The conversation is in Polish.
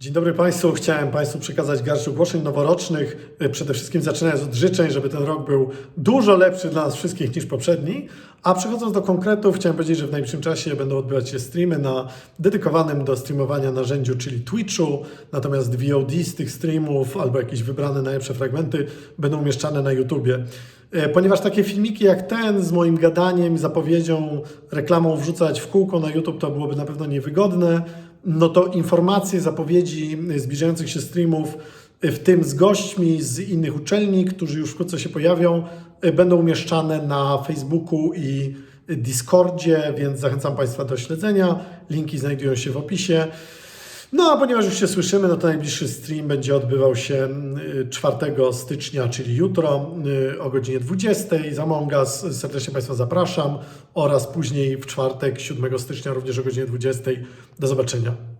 Dzień dobry Państwu. Chciałem Państwu przekazać garść ogłoszeń noworocznych. Y, Przede wszystkim zaczynając od życzeń, żeby ten rok był dużo lepszy dla nas wszystkich niż poprzedni. A przechodząc do konkretów, chciałem powiedzieć, że w najbliższym czasie będą odbywać się streamy na dedykowanym do streamowania narzędziu, czyli Twitchu. Natomiast VOD z tych streamów albo jakieś wybrane najlepsze fragmenty będą umieszczane na YouTubie. E, Ponieważ takie filmiki jak ten z moim gadaniem, zapowiedzią, reklamą wrzucać w kółko na YouTube to byłoby na pewno niewygodne, no to informacje, zapowiedzi zbliżających się streamów, e, w tym z gośćmi z innych uczelni, którzy już wkrótce się pojawią, e, będą umieszczane na Facebooku i Discordzie, więc zachęcam Państwa do śledzenia. Linki znajdują się w opisie. No a ponieważ już się słyszymy, no to najbliższy stream będzie odbywał się y, 4 stycznia, czyli jutro y, o godzinie 20 z Among Us. Serdecznie Państwa zapraszam oraz później w czwartek 7 stycznia również o godzinie 20. Do zobaczenia.